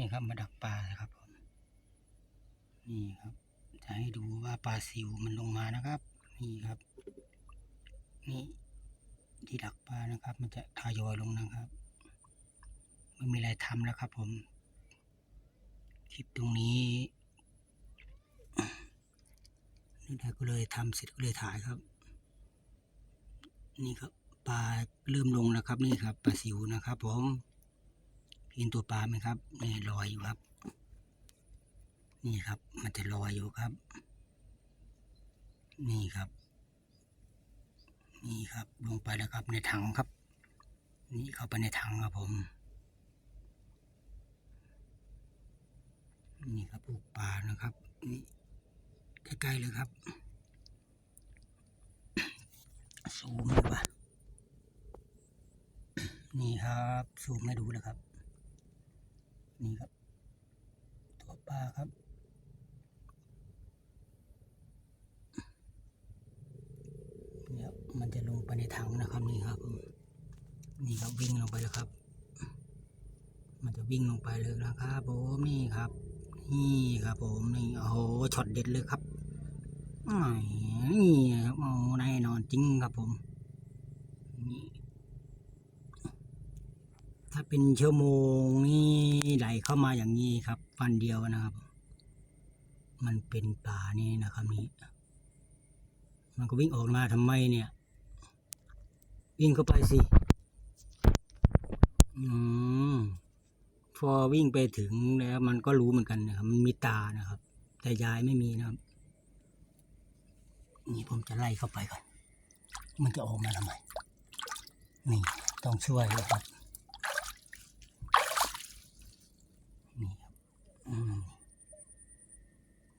นี่ครับมาดักปลานะครับผมนี่ครับ จะให้ดูว่าปลาซิวมันลงมานะครับ นี่ครับ นี่ที่ดักปลานะครับ มันจะทยอยลงนะครับไม่มีอะไรทำแล้วครับ ผมคลิปตรงนี้นี่ได้ก็เลยทำเสร็จก็เลยถ่ายครับ นี่ครับปลาเริ่มลงแล้วครับ นี่ครับปลาซิวนะครับ ผม เห็นตัวปลาไหมครับนี่ลอยอยู่ครับ นี่ครับ มันจะลอยอยู่ครับ นี่ครับ นี่ครับ ลงไปแล้วครับในถังครับ นี่เข้าไปในถังครับผม นี่ครับปลูกปลานะครับ นี่ใกล้ๆเลยครับซูมดีกว่านี่ครับซูมให้ดูนะครับ นี่ครับ ตัวปลาครับ เนี่ยมันจะลงไปในถังนะครับนี่ครับผมนี่ครับวิ่งลงไปแล้วครับ มันจะวิ่งลงไปเลยนะครับผมนี่ครับ นี่ครับผมนี่โอ้โหช็อตเด็ดเลยครับนี่ครับโอ้แน่นอนจริงครับผมนี่ ถ้าเป็นชั่วโมงนี่ไหลเข้ามาอย่างนี้ครับวันเดียวนะครับ มันเป็นป่านี่นะครับนี่มันก็วิ่งออกมาทำไมเนี่ย วิ่งเข้าไปสิอืมพอวิ่งไปถึงแล้ว มันก็รู้เหมือนกันนะครับ มันมีตานะครับ แต่ยายไม่มีนะครับ นี่ผมจะไล่เข้าไปก่อน มันจะออกมาทำไม นี่ต้องช่วยเลยครับ นี่ครับ อืม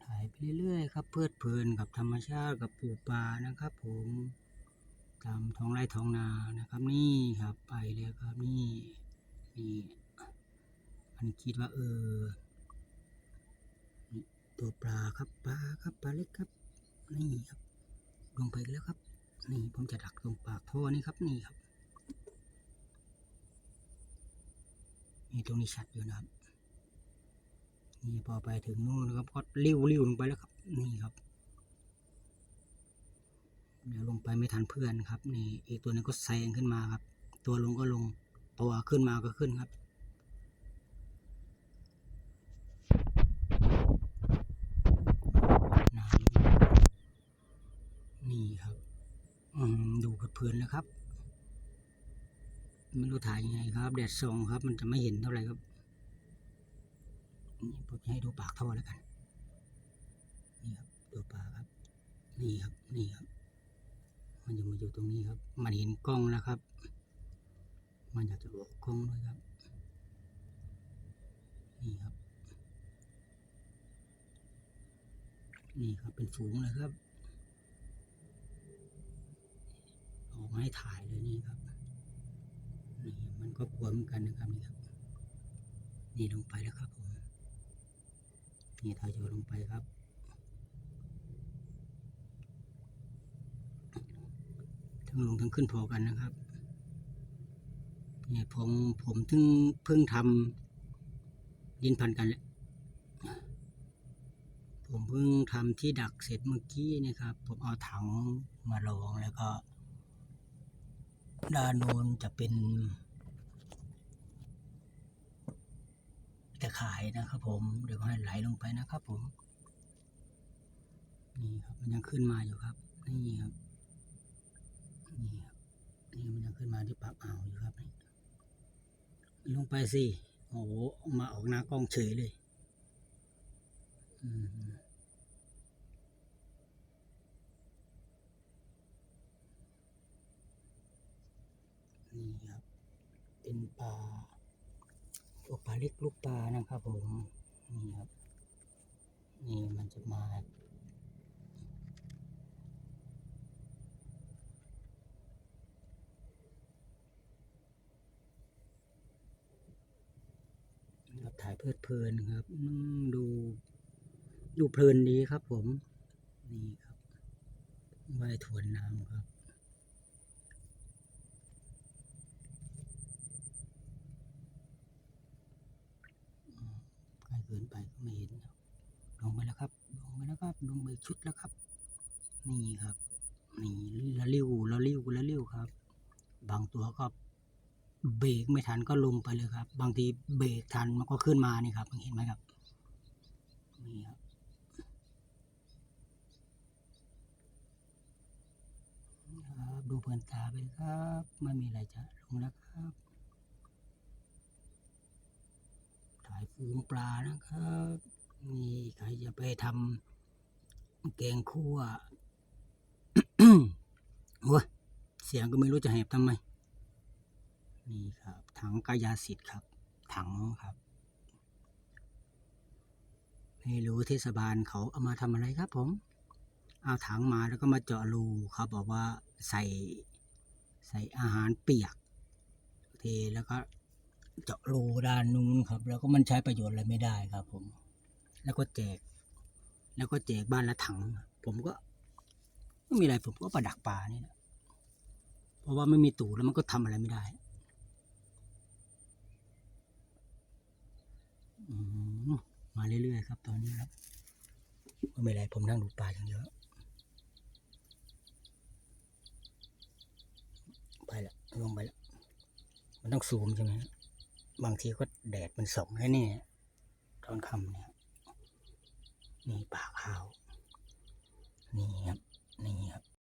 ถ่าย ไปเรื่อยๆครับเพลิดเพลินกับธรรมชาติกับปูป่านะครับ ผมตามท้องไร่ท้องนานะครับ นี่ครับไปแล้วครับนี่นี่มันคิดว่าเออตัวปลาครับปลาครับปลาเล็กครับนี่ครับลงไปแล้วครับ นี่ผมจะดักตรงปากท่อนี่ครับนี่ครับนี่ตรงนี้ชัดอยู่นะครับ นี่พอไปถึงนู่นนะครับก็ลิ้วลิ้วลงไปแล้วครับ นี่ครับเดี๋ยวลงไปไม่ทันเพื่อนครับ นี่อีกตัวนึงก็แซงขึ้นมาครับ ตัวลงก็ลงตัวขึ้นมาก็ขึ้นครับนี่ครับอืมดูเพลินๆแล้วครับไม่รู้ถ่ายยังไงครับ แดดส่องครับ มันจะไม่เห็นเท่าไหร่ครับ ผมจะให้ดูปากท่อแล้วกัน นี่ครับดูปากครับ นี่ครับ นี่ครับ มันจะมาอยู่ตรงนี้ครับ มันเห็นกล้องแล้วครับ มันอยากจะออกกล้องด้วยครับ นี่ครับ นี่ครับเป็นฝูงเลยครับ ออกมาให้ถ่ายเลยนี่ครับ นี่มันก็กลัวเหมือนกันนะครับนี่ครับ นี่ลงไปแล้วครับผ นี่ทยโยลงไปครับ ทั้งลงทั้งขึ้นพอกันนะครับนี่ผมผมถึงเพิ่งทำดินพันกันแหละผมเพิ่งทำที่ดักเสร็จเมื่อกี้นะครับ ผมเอาถังมาลองแล้วก็ด้านโน้นจะเป็น ตะข่ายนะครับผมเดี๋ยวให้ไหลลงไปนะครับผม นี่ครับมันยังขึ้นมาอยู่ครับ นี่ครับ นี่ครับ นี่มันยังขึ้นมาที่ปากอ่าวอยู่ครับนี่ลงไปสิโอ้โหมาออกหน้ากล้องเฉยเลยอืมนี่ครับ เป็นปลา ตัวปลาเล็กลูกปลานะครับผมนี่ครับนี่มันจะมาครับถ่ายเพลิดเพลินครับดูดูเพลินดีครับผม นี่ครับว่ายทวนน้ำครับ เกินไปก็ไม่เห็น ลงไปแล้วครับ ลงไปแล้วครับ ลงไปชุดแล้วครับ นี่ครับ นี่ละลิ้ยวละลิ้ยวละลิ้ยวครับ บางตัวก็เบรกไม่ทันก็ลงไปเลยครับ บางทีเบรกทันมันก็ขึ้นมานี่ครับเห็นไหมครับ นี่ครับดูเพลินตาไปครับ ไม่มีอะไรจะลงแล้วครับ ถ่ายฟูงปลานะครับนี่ใครจะไปทำแกงคั่วโอ้ยเสียงก็ไม่รู้จะแหบทำไม นี่ครับ ถังกายาสิทธิ์ครับ ถังครับ ไม่รู้เทศบาลเขาเอามาทำอะไรครับผม เอาถังมาแล้วก็มาเจาะรูเขาบอกว่าใส่ใส่อาหารเปียกเทแล้วก็ เจาะรูด้านนู้นครับ แล้วก็มันใช้ประโยชน์อะไรไม่ได้ครับ ผม แล้วก็แจก แล้วก็แจกบ้านละถัง ผมก็ไม่มีอะไรผมก็ประดักปลานี่นะเพราะว่าไม่มีตู่แล้วมันก็ทำอะไรไม่ได้มาเรื่อยๆครับ ตอนนี้ครับไม่เป็นไรผมนั่งดูปลาอย่างเดียวไปละลงไปละมันต้องซูมใช่ไหมฮะบ บางทีก็แดดมันส่องแล้วนี่ตอนค่ำเนี่ยนี่ปากขาวนี่ครับนี่ครับ